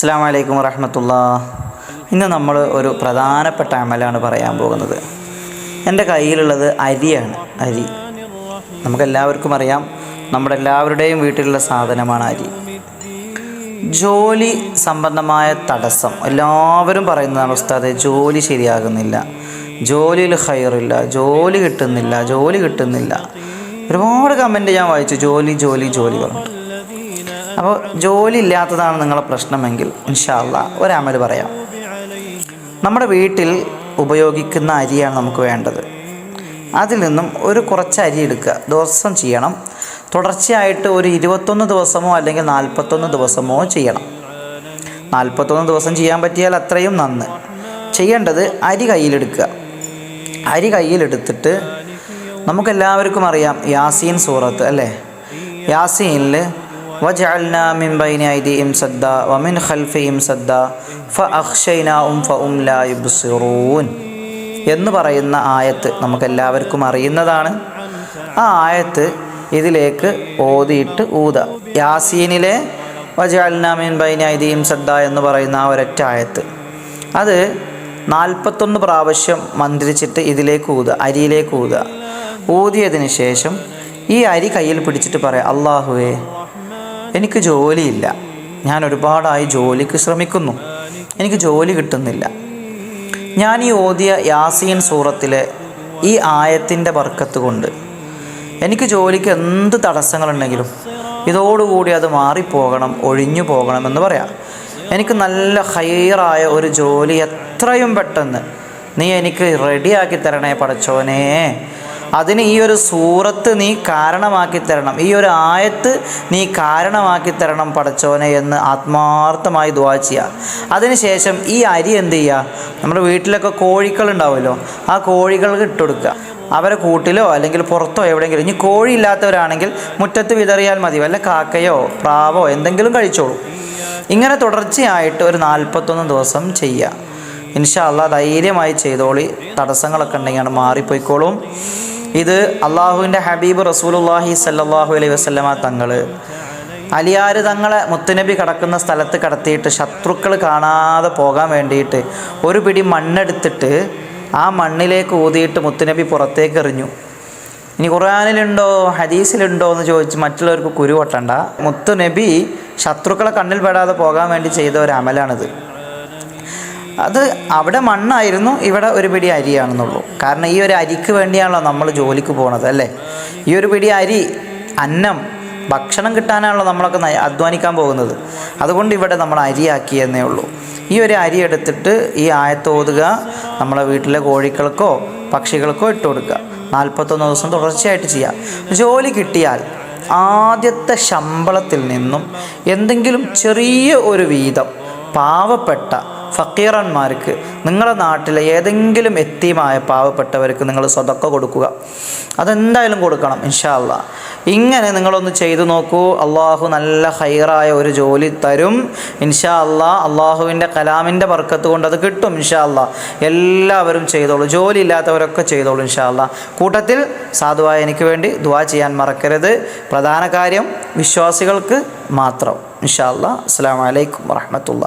അസ്സാം വലൈക്കും വറഹമത്തുള്ള. ഇന്ന് നമ്മൾ ഒരു പ്രധാനപ്പെട്ട അമലാണ് പറയാൻ പോകുന്നത്. എന്റെ കയ്യിലുള്ളത് അരിയാണ് അരി. നമുക്കെല്ലാവർക്കും അറിയാം നമ്മുടെ എല്ലാവരുടെയും വീട്ടിലുള്ള സാധനമാണ് അരി. ജോലി സംബന്ധമായ തടസ്സം. എല്ലാവരും പറയുന്നതാണ് ഉസ്താദെ ജോലി ശരിയാകുന്നില്ല. ജോലിയിൽ ഹയറില്ല ജോലി കിട്ടുന്നില്ല ജോലി കിട്ടുന്നില്ല. ഒരുപാട് കമന്റ് ഞാൻ വായിച്ചു ജോലി ജോലി ജോലി പറഞ്ഞിട്ട്. അപ്പോൾ ജോലി ഇല്ലാത്തതാണ് നിങ്ങളെ പ്രശ്നമെങ്കിൽ ഇൻഷാല്ല ഒരമൽ പറയാം. നമ്മുടെ വീട്ടിൽ ഉപയോഗിക്കുന്ന അരിയാണ് നമുക്ക് വേണ്ടത്. അതിൽ നിന്നും ഒരു കുറച്ച് അരി എടുക്കുക. ദിവസം ചെയ്യണം. തുടർച്ചയായിട്ട് ഒരു ഇരുപത്തൊന്ന് ദിവസമോ അല്ലെങ്കിൽ നാൽപ്പത്തൊന്ന് ദിവസമോ ചെയ്യണം. നാൽപ്പത്തൊന്ന് ദിവസം ചെയ്യാൻ പറ്റിയാൽ അത്രയും നന്ന്. ചെയ്യേണ്ടത് അരി കയ്യിലെടുക്കുക. അരി കയ്യിലെടുത്തിട്ട് നമുക്കെല്ലാവർക്കും അറിയാം യാസീൻ സൂറത്ത് അല്ലേ? യാസീനിൽ وجعلنا من بين أيديهم سدا ومن خلفهم سدا فأخشيناهم فهم لا يبصرون എന്ന് പറയുന്ന ആയത്ത് നമുക്കെല്ലാവർക്കും അറിയുന്നതാണ് ആ ആയത്ത് ഇതിലേക്ക് ഓതിയിട്ട് ഊത യാസീനിലെ വജാൽനാമിൻ ബൈനായിദീം സദ്ദ എന്ന് പറയുന്ന ആ ഒരൊറ്റ ആയത്ത് അത് നാൽപ്പത്തൊന്ന് പ്രാവശ്യം മന്ത്രിച്ചിട്ട് ഇതിലേക്ക് ഊതുക അരിയിലേക്ക് ഊതുക ഊതിയതിന് ശേഷം ഈ അരി കയ്യിൽ പിടിച്ചിട്ട് പറയാം അള്ളാഹുവേ എനിക്ക് ജോലിയില്ല. ഞാൻ ഒരുപാടായി ജോലിക്ക് ശ്രമിക്കുന്നു. എനിക്ക് ജോലി കിട്ടുന്നില്ല. ഞാൻ ഈ ഓതിയ യാസീൻ സൂറത്തിലെ ഈ ആയത്തിന്റെ വർക്കത്ത് കൊണ്ട് എനിക്ക് ജോലിക്ക് എന്ത് തടസ്സങ്ങളുണ്ടെങ്കിലും ഇതോടുകൂടി അത് മാറിപ്പോകണം ഒഴിഞ്ഞു പോകണം എന്ന് പറയാം. എനിക്ക് നല്ല ഹൈറായ ഒരു ജോലി എത്രയും പെട്ടെന്ന് നീ എനിക്ക് റെഡിയാക്കി തരണേ പടച്ചോനേ. അതിന് ഈ ഒരു സൂറത്ത് നീ കാരണമാക്കി തരണം. ഈ ഒരു ആയത്ത് നീ കാരണമാക്കി തരണം പടച്ചോനെ എന്ന് ആത്മാർത്ഥമായി ദുവാ ചെയ്യുക അതിനുശേഷം ഈ അരി എന്ത് ചെയ്യുക നമ്മുടെ വീട്ടിലൊക്കെ കോഴികൾ ഉണ്ടാവുമല്ലോ ആ കോഴികൾക്ക് ഇട്ടുകൊടുക്കുക അവരെ കൂട്ടിലോ അല്ലെങ്കിൽ പുറത്തോ എവിടെയെങ്കിലും ഇനി കോഴി ഇല്ലാത്തവരാണെങ്കിൽ മുറ്റത്ത് വിതറിയാൽ മതി വല്ല കാക്കയോ പ്രാവോ എന്തെങ്കിലും കഴിച്ചോളൂ. ഇങ്ങനെ തുടർച്ചയായിട്ട് ഒരു നാൽപ്പത്തൊന്ന് ദിവസം ചെയ്യുക ഇൻഷാ അല്ലാ ധൈര്യമായി ചെയ്തോളി. തടസ്സങ്ങളൊക്കെ ഉണ്ടെങ്കിൽ മാറിപ്പോയിക്കോളും. ഇത് അള്ളാഹുവിന്റെ ഹബീബ് റസൂലുല്ലാഹി സല്ലാഹു അലൈഹി വസ്ലമ തങ്ങൾ അലിയാർ തങ്ങളെ മുത്തുനബി കടക്കുന്ന സ്ഥലത്ത് കടത്തിയിട്ട് ശത്രുക്കൾ കാണാതെ പോകാൻ വേണ്ടിയിട്ട് ഒരു പിടി മണ്ണെടുത്തിട്ട് ആ മണ്ണിലേക്ക് ഊതിയിട്ട് മുത്തുനബി പുറത്തേക്ക് എറിഞ്ഞു ഇനി ഖുർആാനിലുണ്ടോ ഹദീസിലുണ്ടോ എന്ന് ചോദിച്ച് മറ്റുള്ളവർക്ക് കുരു പൊട്ടണ്ട. മുത്തുനബി ശത്രുക്കളെ കണ്ണിൽ പെടാതെ പോകാൻ വേണ്ടി ചെയ്ത ഒരു അമലാണിത്. അത് അവിടെ മണ്ണായിരുന്നു ഇവിടെ ഒരു പിടി അരിയാണെന്നുള്ളൂ. കാരണം ഈ ഒരു അരിക്ക് വേണ്ടിയാണല്ലോ നമ്മൾ ജോലിക്ക് പോണത് അല്ലേ? ഈ ഒരു പിടി അരി അന്നം ഭക്ഷണം കിട്ടാനാണല്ലോ നമ്മളൊക്കെ അധ്വാനിക്കാൻ പോകുന്നത്. അതുകൊണ്ട് ഇവിടെ നമ്മൾ അരിയാക്കിയെന്നേ ഉള്ളൂ. ഈ ഒരു അരി എടുത്തിട്ട് ഈ ആയത്തോതുക നമ്മളെ വീട്ടിലെ കോഴികൾക്കോ പക്ഷികൾക്കോ ഇട്ട് കൊടുക്കുക. നാൽപ്പത്തൊന്ന് ദിവസം തുടർച്ചയായിട്ട് ചെയ്യുക ജോലി കിട്ടിയാൽ ആദ്യത്തെ ശമ്പളത്തിൽ നിന്നും എന്തെങ്കിലും ചെറിയ ഒരു വീതം പാവപ്പെട്ട ഫക്കീറന്മാർക്ക് നിങ്ങളുടെ നാട്ടിലെ ഏതെങ്കിലും എത്തിയമായ പാവപ്പെട്ടവർക്ക് നിങ്ങൾ സ്വതക്ക കൊടുക്കുക. അതെന്തായാലും കൊടുക്കണം ഇൻഷാല്ല ഇങ്ങനെ നിങ്ങളൊന്ന് ചെയ്തു നോക്കൂ അള്ളാഹു നല്ല ഹൈറായ ഒരു ജോലി തരും. ഇൻഷാ അല്ല അള്ളാഹുവിന്റെ കലാമിന്റെ വർക്കത്ത് കൊണ്ട് അത് കിട്ടും ഇൻഷാ അല്ല എല്ലാവരും ചെയ്തോളൂ ജോലി ഇല്ലാത്തവരൊക്കെ ചെയ്തോളൂ ഇൻഷാ അല്ല കൂട്ടത്തിൽ സാധുവായ എനിക്ക് വേണ്ടി ദുവാ ചെയ്യാൻ മറക്കരുത്. പ്രധാന കാര്യം വിശ്വാസികൾക്ക് മാത്രം ഇൻഷാ അല്ല അസ്സാം വലൈക്കും വറഹമത്തുള്ള